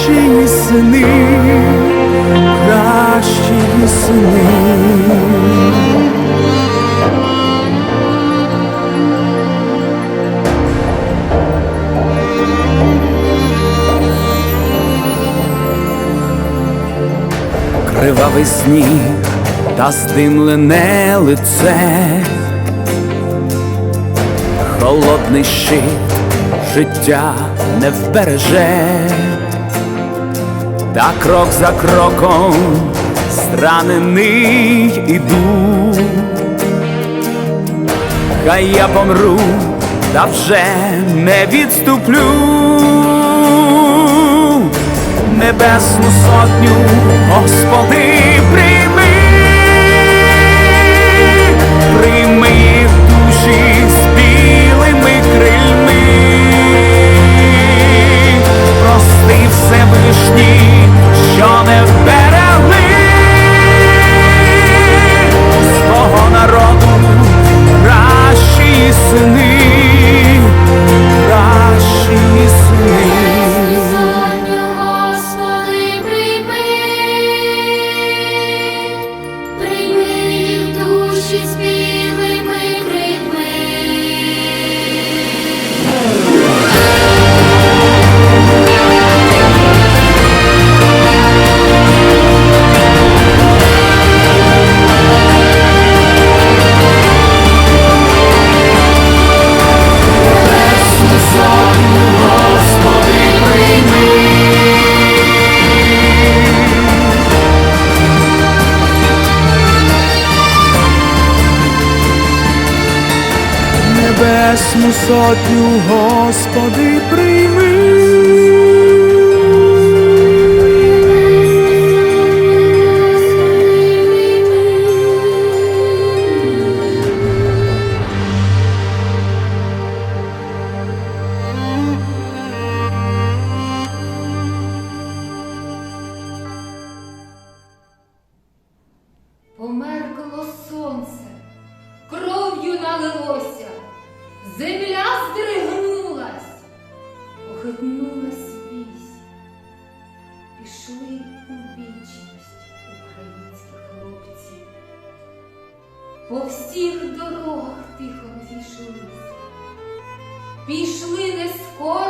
кращі сини, кращі сини. Кривавий сніг та здимлене лице, холодний щит життя не вбереже, та крок за кроком зранений іду, хай я помру, та вже не відступлю. Небесну сотню, Господи, Небесну сотню, Господи, пішли не у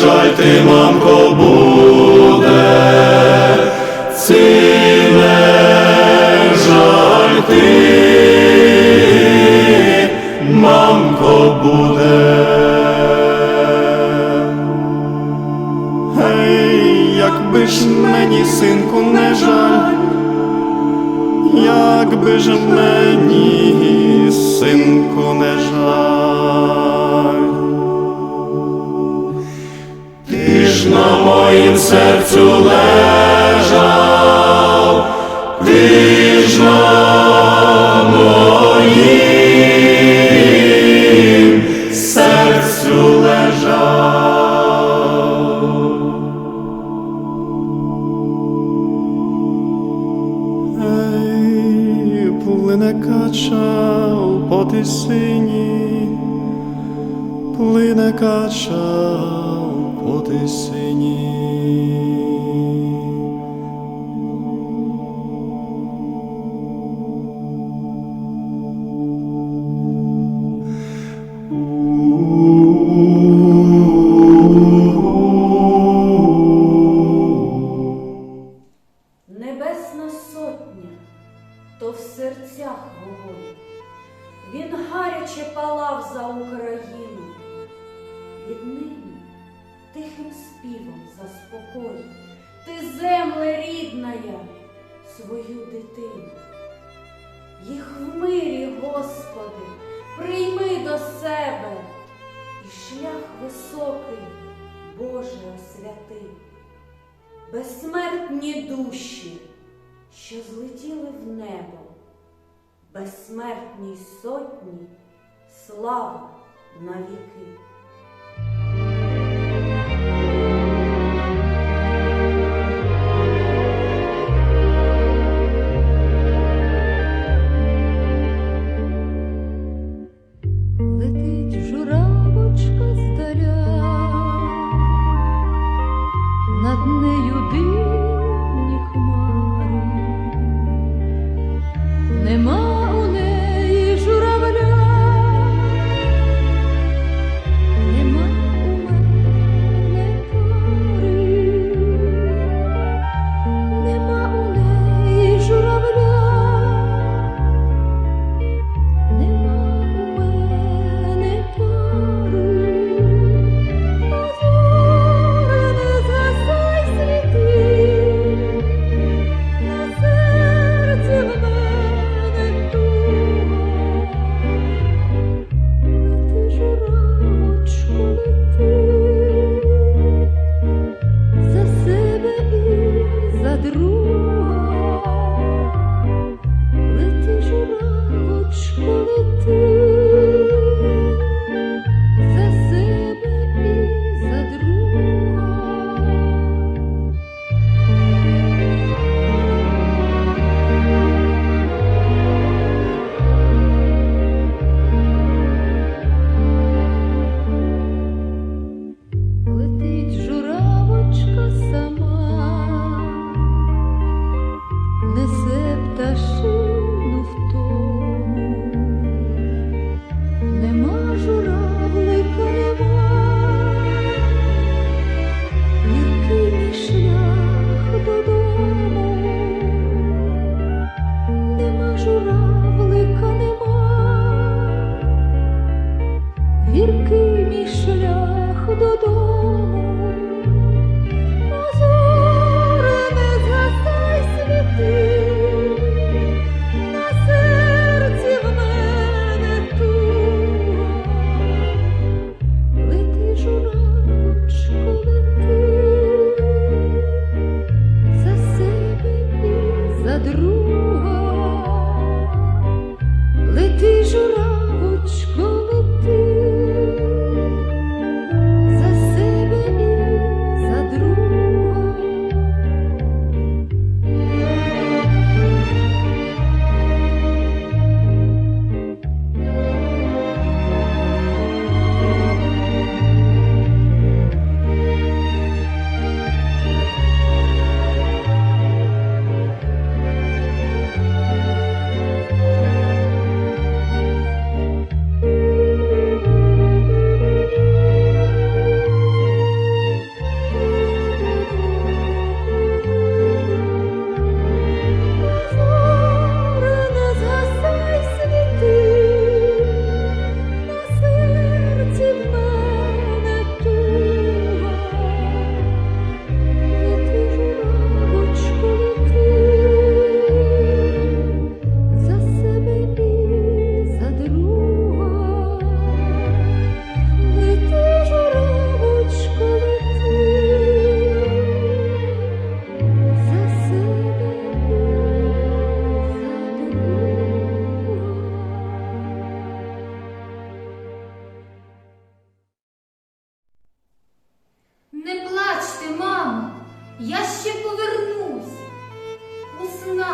Жаль ти, мамко, буде, високий, Боже освяти безсмертні душі, що злетіли в небо, безсмертній сотні, слава навіки.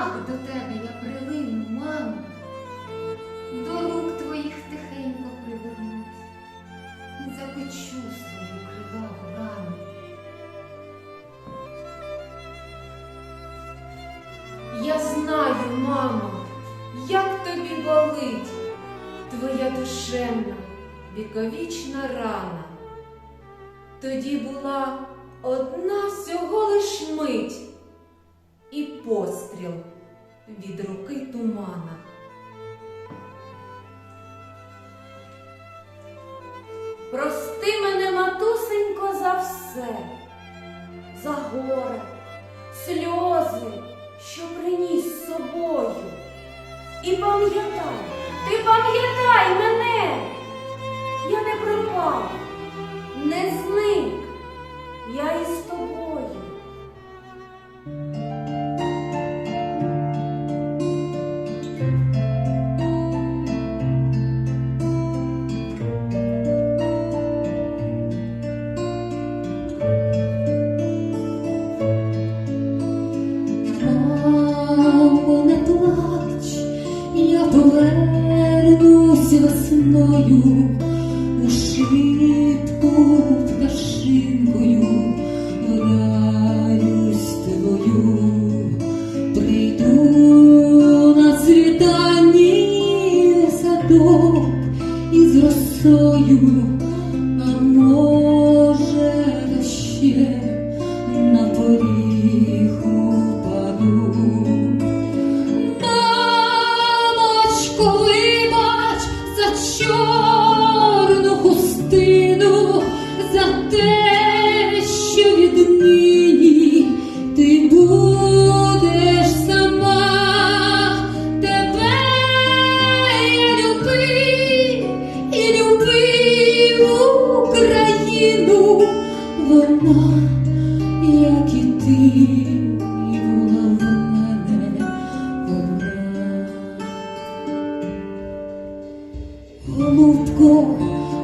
Ах, до тебе я прилину, мамо, до рук твоїх тихенько привернусь, і закочу свою криваву рану. Я знаю, мамо, як тобі болить твоя душевна віковічна рана. Тоді була. прости мене, матусенько, за все, за горе, сльози, що приніс з собою. І пам'ятай, ти пам'ятай мене.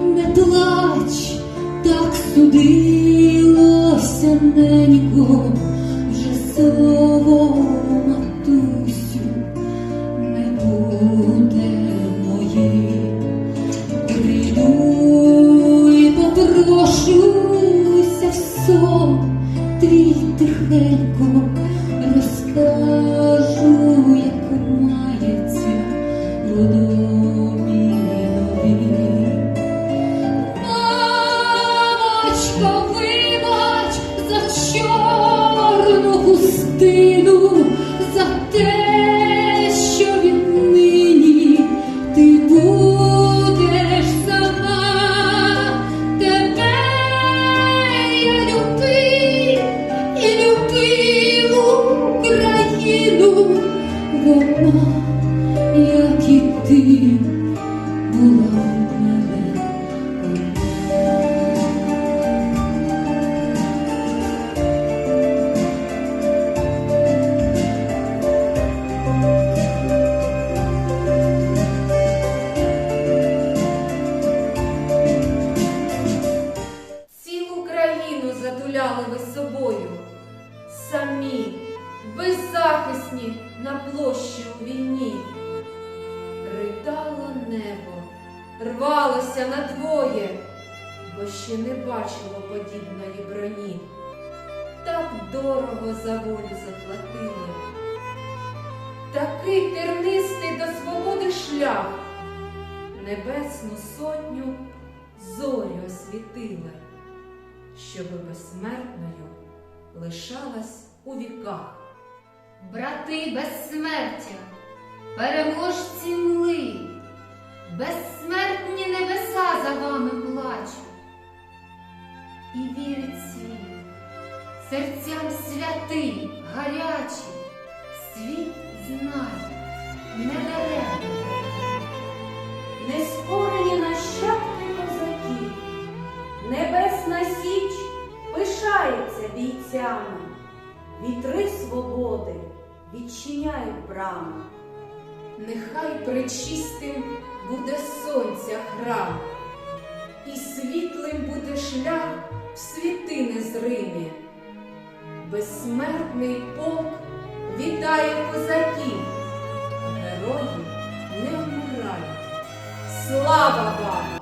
не плач, так судилося ненько вже словом. дитину за те. Освітили, щоби безсмертною лишалась у віках. Брати безсмертя, переможці мли, безсмертні небеса за вами плачуть. І вірить світ, серцям святий, гарячий, світ знає, не даремно. Нескорені нащадки пишається бійцями, вітри свободи відчиняють брами. Нехай пречистим буде сонця храм, і світлим буде шлях в світи незримі. Безсмертний полк вітає козаків, герої не вмирають. Слава вам!